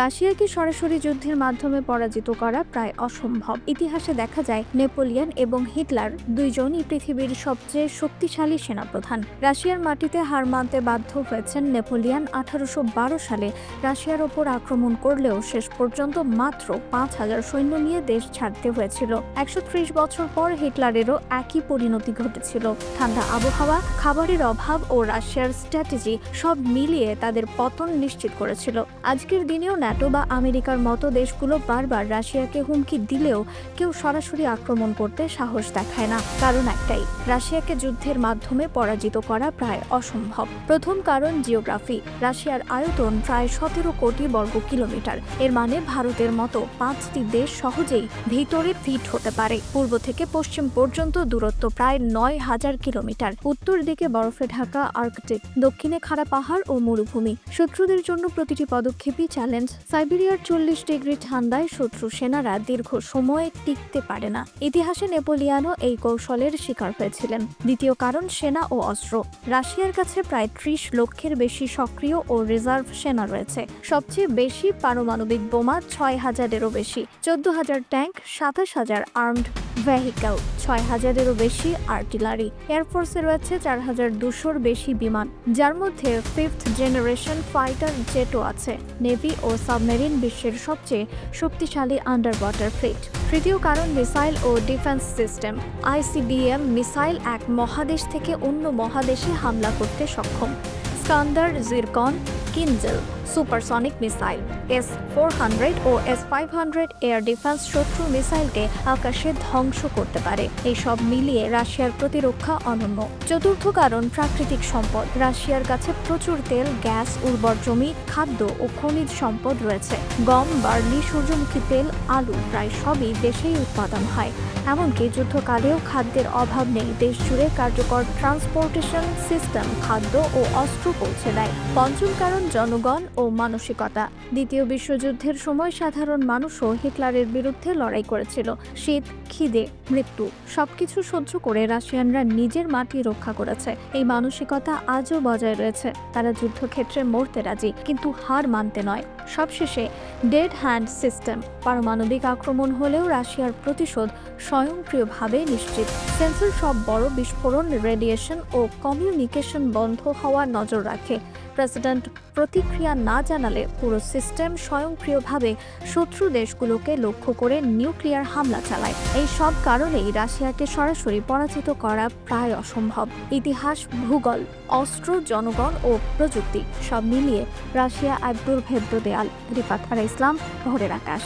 রাশিয়াকে সরাসরি যুদ্ধের মাধ্যমে পরাজিত করা প্রায় অসম্ভব? ইতিহাসে দেখা যায়, নেপোলিয়ন এবং হিটলার দুইজনই পৃথিবীর সবচেয়ে শক্তিশালী সেনাপ্রধান। রাশিয়ার মাটিতে হার মানতে বাধ্য হয়েছেন নেপোলিয়ন আঠারোশো সালে। রাশিয়ার ওপর আক্রমণ করলেও শেষ পর্যন্ত মাত্র পাঁচ হাজার সৈন্য নিয়ে দেশ ছাড়তে হয়েছিল। একশো ত্রিশ বছর পর হিটলারেরও একই পরিণতি ঘটেছিল। ঠান্ডা আবহাওয়া, খাবারের অভাব ও রাশিয়ার স্ট্র্যাটেজি সব মিলিয়ে তাদের পতন নিশ্চিত করেছিল। আজকের দিনেও ন্যাটো বা আমেরিকার মতো দেশগুলো বারবার রাশিয়াকে হুমকি দিলেও কেউ সরাসরি আক্রমণ করতে সাহস দেখায় না। কারণ একটাই, রাশিয়াকে যুদ্ধের মাধ্যমে পরাজিত করা প্রায় অসম্ভব। প্রথম কারণ জিওগ্রাফি। রাশিয়ার আয়তন প্রায় সতেরো কোটি বর্গ কিলোমিটার। এর মানে ভারতের মতো পাঁচটি দেশ সহজেই ভিতরে ফিট হতে পারে। পূর্ব থেকে পশ্চিম পর্যন্ত দূরত্ব প্রায় নয় হাজার কিলোমিটার। উত্তর দিকে বরফে ঢাকা আর্কটিক, দক্ষিণে খাড়া পাহাড় ও মরুভূমি। শত্রুদের জন্য প্রতিটি পদক্ষেপই চ্যালেঞ্জ। সাইবেরিয়ার চল্লিশ ডিগ্রি ঠান্ডায় শত্রু সেনারা দীর্ঘ সময় টিকতে পারে না। ইতিহাসে নেপোলিয়ানও এই কৌশলের শিকার হয়েছিলেন। দ্বিতীয় কারণ, সেনা ও অস্ত্র। রাশিয়ার কাছে প্রায় ত্রিশ লক্ষের বেশি সক্রিয় ও রিজার্ভ সেনা রয়েছে। সবচেয়ে বেশি পারমাণবিক বোমা ছয় হাজারেরও বেশি। চোদ্দ হাজার ট্যাঙ্ক সাতাশ হাজার আর্মড ভেহিক্যাল ছয় হাজারেরও বেশি আর্টিলারি। এয়ারফোর্সে রয়েছে চার হাজার দুশোর বেশি বিমান, যার মধ্যে ফিফথ জেনারেশন ফাইটার জেটও আছে। নেভি ও সাবমেরিন বিশ্বের সবচেয়ে শক্তিশালী আন্ডার ওয়াটার ফ্লিট। তৃতীয় কারণ, মিসাইল ও ডিফেন্স সিস্টেম। আইসিবিএম মিসাইল এক মহাদেশ থেকে অন্য মহাদেশে হামলা করতে সক্ষম। Iskander Zircon Kinzhal supersonic missile S four hundred ও S five hundred air defence শত্রু মিসাইলকে আকাশে ধ্বংস করতে পারে। এই সব মিলিয়ে রাশিয়ার প্রতিরক্ষা অনন্য। চতুর্থ কারণ, প্রাকৃতিক সম্পদ। রাশিয়ার কাছে প্রচুর তেল, গ্যাস, উর্বর জমি, খাদ্য ও খনিজ সম্পদ রয়েছে। গম, বার্লি, সূর্যমুখী তেল, আলু, প্রায় সবই দেশেই উৎপাদন হয়। এমনকি যুদ্ধকালেও খাদ্যের অভাব নেই। দেশ জুড়ে কার্যকর ট্রান্সপোর্টেশন সিস্টেম খাদ্য ও অস্ত্র পৌঁছে দেয়। পঞ্চম কারণ জনগণ ও মানসিকতা। দ্বিতীয় বিশ্বযুদ্ধের সময় সাধারণ মানুষও হিটলারের বিরুদ্ধে লড়াই করেছিল। শীত, খিদে, মৃত্যু সবকিছু সহ্য করে রাশিয়ানরা নিজের মাটি রক্ষা করেছে। এই মানসিকতা আজও বজায় রয়েছে। তারা যুদ্ধক্ষেত্রে মরতে রাজি, কিন্তু হার মানতে নয়। সবশেষে ডেড হ্যান্ড সিস্টেম পারমাণবিক আক্রমণ হলেও রাশিয়ার প্রতিশোধ স্বয়ংক্রিয়ভাবে নিশ্চিত। সেন্সর সব বড় বিস্ফোরণ, রেডিয়েশন ও কমিউনিকেশন বন্ধ হওয়ার নজর রাখে। প্রেসিডেন্ট প্রতিক্রিয়া না জানালে পুরো সিস্টেম স্বয়ংক্রিয়ভাবে শত্রু দেশগুলোকে লক্ষ্য করে নিউক্লিয়ার হামলা চালায়। এই সব কারণেই রাশিয়াকে সরাসরি পরাজিত করা প্রায় অসম্ভব। ইতিহাস, ভূগোল, অস্ত্র, জনগণ ও প্রযুক্তি সব মিলিয়ে রাশিয়া এক দুর্ভেদ্য দেয়াল। রিফাত ইসলাম, ভোরের আকাশ।